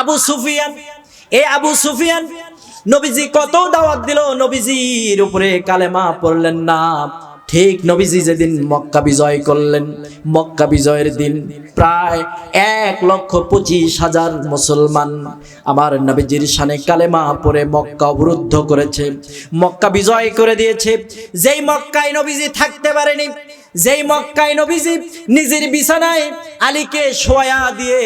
আবু সুফিয়ান। এই আবু সুফিয়ান, নবীজি কত দাওয়াত দিল, নবীজির উপরে কালেমা পড়লেন না। ঠিক নবীজি যেদিন মক্কা বিজয় করলেন, মক্কা বিজয়ের দিন প্রায় এক লক্ষ পঁচিশ হাজার মুসলমান আমার নবীজির সানে কালেমা পরে মক্কা অবরুদ্ধ করেছে, মক্কা বিজয় করে দিয়েছে। যেই মক্কায় নবীজি থাকতে পারেনি, যেই মক্কায় নবীজি নিজের বিছানায় আলীকে শোয়া দিয়ে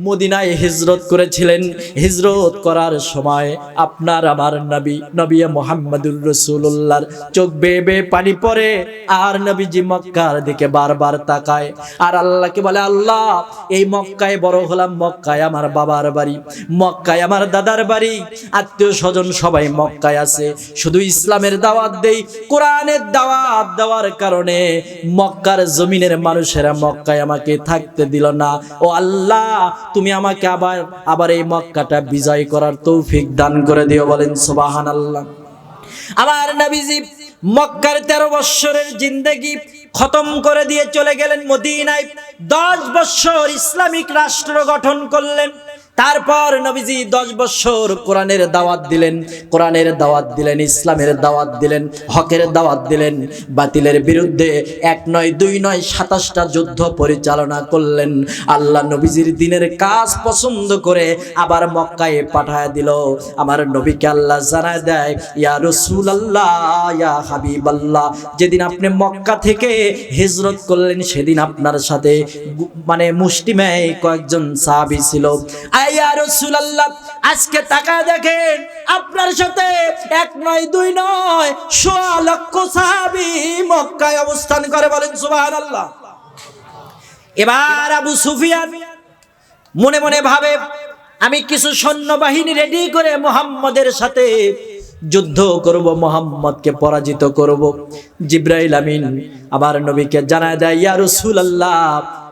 মদিনায় হিজরত করেছিলেন। হিজরত করার সময় আপনার আমার নবী নবী মোহাম্মদুর রসুল্লাহর চোখ বেয়ে বেয়ে পানি পড়ে আর নবীজি মক্কার দিকে বারবার তাকায়। আর আল্লাহকে বলে, আল্লাহ, এই মক্কায় বড় হলাম, মক্কায় আমার বাবার বাড়ি, মক্কায় আমার দাদার বাড়ি আত্মীয় স্বজন সবাই মক্কায় আছে। শুধু ইসলামের দাওয়াত দেই, কোরআনের দাওয়াত দেওয়ার কারণে মক্কার জমিনের মানুষেরা মক্কায় আমাকে থাকতে দিল না। ও আল্লাহ তুমি আমাকে আবার আবার এই মক্কাটা বিজয় করার তৌফিক দান করে দিও বলেন সুবাহান আল্লাহ আমার নবীজি মক্কার তেরো বৎসরের জিন্দেগি খতম করে দিয়ে চলে গেলেন মদিনায়। দশ বৎসর ইসলামিক রাষ্ট্র গঠন করলেন। তারপর নবীজি দশ বৎসর কোরআনের দাওয়াত দিলেন, কোরআনের দাওয়াত দিলেন, ইসলামের দাওয়াত দিলেন, হকের দাওয়াত দিলেন, বাতিলের বিরুদ্ধে এক নয়, দুই নয়, সাতাশটা যুদ্ধ পরিচালনা করলেন। আল্লাহ নবীজির দিনের কাজ পছন্দ করে আবার মক্কায় পাঠায় দিল। আমার নবীকে আল্লাহ জানায় দেয়, ইয়া রসুল আল্লাহ ইয়া হাবিব আল্লাহ যেদিন আপনি মক্কা থেকে হিজরত করলেন, সেদিন আপনার সাথে মানে মুষ্টিমেয় কয়েকজন সাহাবি ছিল। আয়া রসুল আল্লাহ আজকে তাকা দেখেন, আপনার সাথে এক নয়, দুই নয়, সোয়া লক্ষ সাহাবি মক্কায় অবস্থান করে বলেন সুবাহ আল্লাহ এবার আবু সুফিয়ান মনে মনে ভাবে, আমি কিছু সৈন্যবাহিনী রেডি করে মোহাম্মদের সাথে যুদ্ধ করব, মোহাম্মদকে পরাজিত করব। জিব্রাইল আমিন আমার নবীকে জানায় দেয়, ইয়া রসুল আল্লাহ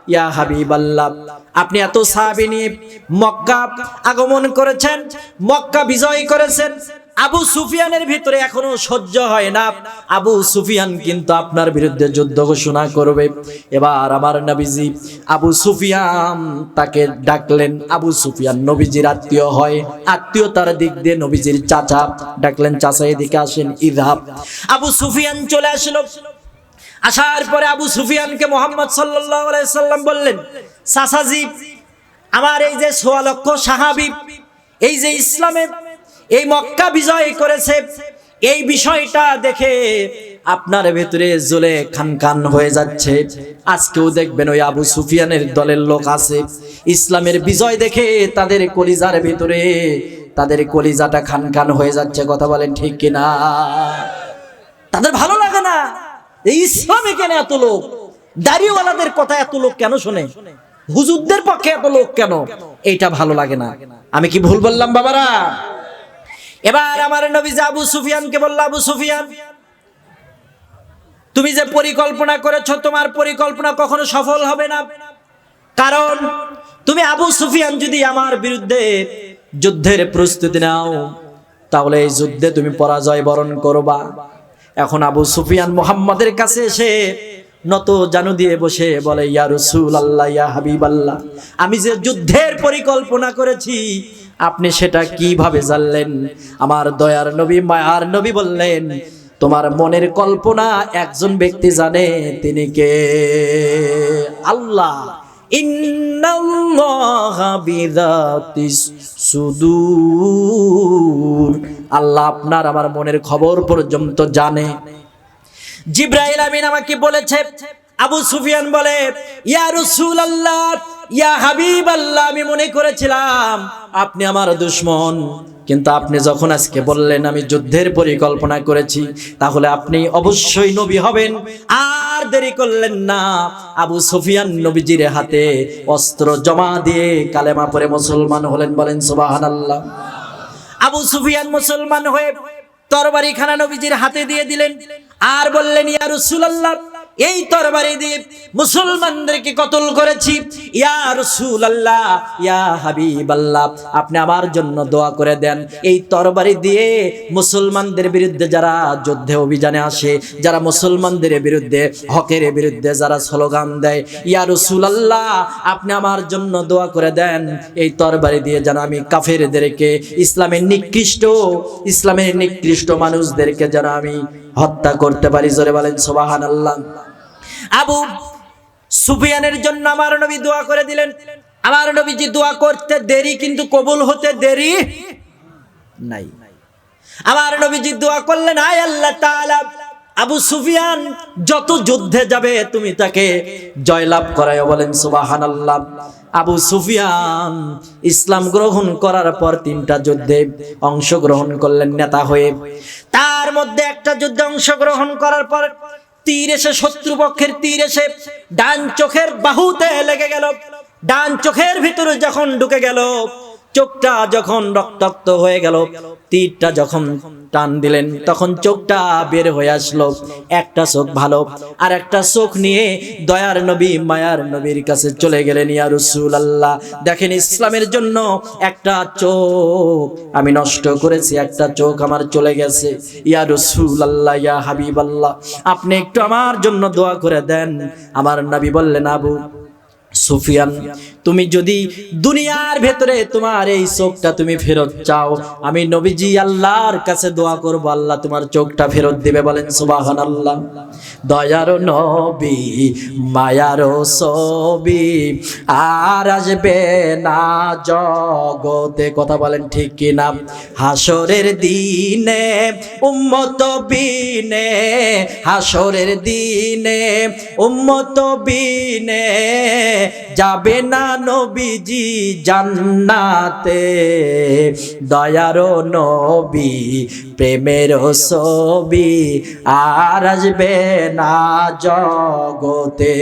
ইয়া হাবিব আল্লাহ আপনি এত সাহাবি নিয়ে মক্কা আগমন করেছেন, মক্কা বিজয় করেছেন, আবু সুফিয়ানের ভিতরে এখনও সহ্য হয় না। আবু সুফিয়ান কিন্তু আপনার বিরুদ্ধে যুদ্ধ ঘোষণা করবে। এবার আমার নবীজি আবু সুফিয়ান তাকে ডাকলেন। আবু সুফিয়ান নবীজির আত্মীয় হয়, আত্মীয়তার দিক দিয়ে নবীজির চাচা ডাকলেন, চাচা, এদিকে আসেন ইদহাব আবু সুফিয়ান চলে আসলো। আসার পরে আবু সুফিয়ানকে মোহাম্মদ সাল্লাম বললেন চাচাজি আমার এই যে সোয়া লক্ষ সাহাবি, এই যে ইসলামে এই মক্কা বিজয় করেছে, এই বিষয়টা দেখে আপনার ভেতরে জোলে খান খান হয়ে যাচ্ছে। আজকেও দেখবেন ওই আবু সুফিয়ানের দলের লোক আছে। ইসলামের বিজয় দেখে তাদের কলিজার ভেতরে, তাদের কলিজাটা খান খান হয়ে যাচ্ছে। কথা বলেন ঠিক কিনা? তাদের ভালো লাগে না। ইসলামে কেন এত লোক? দাড়িওয়ালাদের কথা এত লোক কেন শোনে? হুজুরদের পক্ষে এত লোক কেন? এইটা ভালো লাগে না। আমি কি ভুল বললাম বাবারা? এবার আমার নবী যে আবু সুফিয়ানকে বলল, আবু সুফিয়ান, তুমি যে পরিকল্পনা করেছ, তোমার পরিকল্পনা কখনো সফল হবে না। কারণ তুমি আবু সুফিয়ান যদি আমার বিরুদ্ধে যুদ্ধের প্রস্তুতি নাও, তাহলে এই যুদ্ধে তুমি পরাজয় বরণ করবা। এখন আবু সুফিয়ান মোহাম্মদের কাছে এসে নত জানু দিয়ে বসে বলে, ইয়া রসুল আল্লাহ ইয়া হাবিব আল্লাহ আমি যে যুদ্ধের পরিকল্পনা করেছি, আপনি সেটা কীভাবে জানলেন? আমার দয়ার নবী, মায়ার নবী বললেন, তোমার মনের কল্পনা একজন ব্যক্তি জানে, তিনি কে? আল্লাহ সুদূর। আল্লাহ আপনার আমার মনের খবর পর্যন্ত জানে। জিব্রাইল আমিন আমাকে বলেছে, আবু সুফিয়ান বলে, ইয়া আল্লাহ ইয়া হাবিব আল্লাহ আমি মনে করেছিলাম আপনি আমার দুশ্মন। কিন্তু আপনি যখন আজকে বললেন, আমি যুদ্ধের পরিকল্পনা করেছি, তাহলে আপনি অবশ্যই নবী হবেন। আর দেরি করলেন না। আবু সুফিয়ান নবীজির হাতে অস্ত্র জমা দিয়ে কালেমা পরে মুসলমান হলেন বলেন সুবাহান আল্লাহ আবু সুফিয়ান মুসলমান হয়ে তরবারি খানা নবীজির হাতে দিয়ে দিলেন। আর বললেন, ইয়া রাসূলুল্লাহ। এই তরবারি দিয়ে মুসলমানদেরকে কতল করেছি? ইয়া রাসূলুল্লাহ, ইয়া হাবিবাল্লাহ, আপনি আমার জন্য দোয়া করে দেন। এই তরবারি দিয়ে মুসলমানদের বিরুদ্ধে যারা যুদ্ধে অভিযানে আসে, যারা মুসলমানদের বিরুদ্ধে, হকের বিরুদ্ধে যারা স্লোগান দেয়, ইয়া রাসূলুল্লাহ, আপনি আমার জন্য দোয়া করে দেন। এই তরবারি দিয়ে যেন আমি কাফেরদেরকে, ইসলামের নিকৃষ্ট ইসলামের নিকৃষ্ট মানুষদেরকে যেন আমি হত্যা করতে পারি, জোরে বলেন সোবাহান আল্লাহ আবু সুফিয়ানের জন্য আমার নবী দোয়া করে দিলেন। আমার নবীজি দোয়া করতে দেরি, কিন্তু কবুল হতে দেরি নাই। আমার নবীজি দোয়া করলেন, আয় আল্লাহ তাআলা আবু সুফিয়ান যত যুদ্ধে যাবে, তুমি তাকে জয়লাভ করায় বলেন সুবাহান আল্লাহ আবু সুফিয়ান ইসলাম গ্রহণ করার পর তিনটা যুদ্ধে অংশগ্রহণ করলেন নেতা হয়ে। তার মধ্যে একটা যুদ্ধে অংশগ্রহণ করার পর তীর এসে শত্রুপক্ষের তীর এসে ডান চোখের বাহুতে লেগে গেল। ডান চোখের ভিতরে যখন ঢুকে গেল চোখটা যখন রক্তাক্ত হয়ে গেল, তীরটা যখন টান দিলেন, তখন চোখটা বের হয়ে আসলো। একটা চোখ ভালো, আর একটা চোখ নিয়ে দয়ার নবী, মায়ার নবীর কাছে চলে গেলেন, ইয়া রসুল আল্লাহ দেখেন ইসলামের জন্য একটা চোখ, আমি নষ্ট করেছি, একটা চোখ আমার চলে গেছে। ইয়া রসুল আল্লাহ ইয়া হাবিব আল্লাহ আপনি একটু আমার জন্য দোয়া করে দেন। আমার নবী বললেন, আবু সুফিয়ান তুমি যদি দুনিয়ার ভেতরে তোমার এই চোখটা তুমি ফেরত চাও, আমি নবীজি আল্লাহর কাছে দোয়া করব, আল্লাহ তোমার চোখটা ফেরত দিবে, বলেন সুবাহান আল্লাহ দয়ার নবী, মায়ার ছবি, আর আসবে না জগতে। কথা বলেন ঠিক কিনা হাসরের দিনে, উম্মত বিনে হাসরের দিনে, উম্মত বিনে যাবে না নবীজি জান্নাতে, দয়ার নবী, প্রেমের ছবি আর আসবে না জগতে।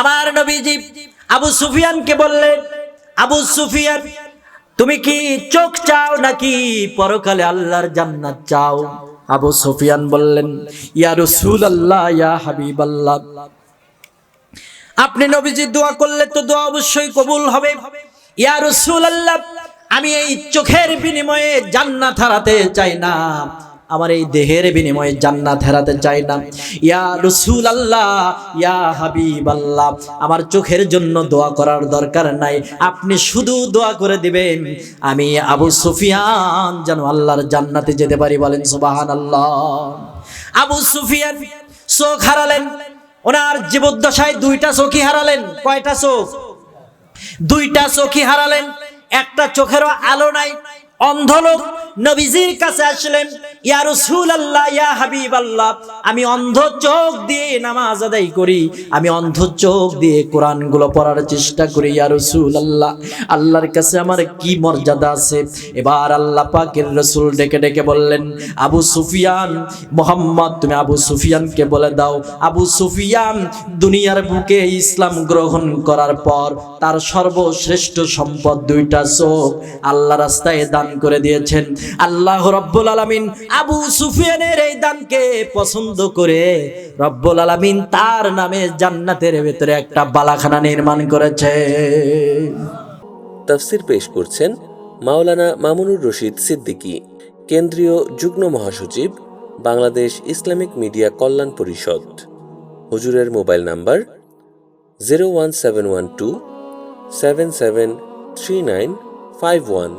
আমার নবীজি আবু সুফিয়ানকে বললেন আবু সুফিয়ান, তুমি কি চোখ চাও নাকি পরকালে আল্লাহর জান্নাত চাও? আবু সুফিয়ান বললেন, ইয়া রাসূলুল্লাহ, ইয়া হাবিবাল্লাহ। আপনি নবীজি দোয়া করলে তো দোয়া অবশ্যই কবুল হবে। ইয়া রসুল আল্লাহ আমি এই চোখের বিনিময়ে জান্নাত হারাতে চাই না। আমার এই দেহের বিনিময়ে জান্নাত হারাতে চাই না। ইয়া রসুল আল্লাহ ইয়া হাবিব আল্লাহ আমার চোখের জন্য দোয়া করার দরকার নাই। আপনি শুধু দোয়া করে দিবেন। আমি আবু সুফিয়ান যেন আল্লাহর জান্নাতে যেতে পারি বলেন সুবাহান আল্লাহ আবু সুফিয়ান চোখ হারালেন। ওনার জীবদ্দশায় দুইটা চোখই হারালেন, কয়টা চোখ? দুইটা চোখই হারালেন, একটা চোখেরও আলো নাই অন্ধ লোক নবীজির কাছে আসলেন, ইয়া রাসূলুল্লাহ, ইয়া হাবিবাল্লাহ, আমি অন্ধ চোখ দিয়ে নামাজ আদায় করি, আমি অন্ধ চোখ দিয়ে কোরআনগুলো পড়ার চেষ্টা করি, ইয়া রাসূলুল্লাহ। আল্লাহর কাছে আমার কি মর্যাদা আছে? এবার আল্লাহ পাকের রাসূল ডেকে ডেকে বললেন, আবু সুফিয়ান, মোহাম্মদ, তুমি আবু সুফিয়ানকে বলে দাও। আবু সুফিয়ান দুনিয়ার বুকে ইসলাম গ্রহণ করার পর তার সর্বশ্রেষ্ঠ সম্পদ দুইটা চোখ আল্লাহ রাস্তায় দান করে দিয়েছেন। আল্লাহ রব্বুল আলামিন আবু সুফিয়ানের এই দানকে পছন্দ করে রব্বুল আলামিন তার নামে জান্নাতের ভেতরে একটা বালাখানা নির্মাণ করেছে। তফসির পেশ করছেন মাওলানা মামুনুর রশিদ সিদ্দিকী, কেন্দ্রীয় যুগ্ম মহাসচিব, বাংলাদেশ ইসলামিক মিডিয়া কল্যাণ পরিষদ। হুজুরের mobile number zero one seven one two seven seven three nine five one.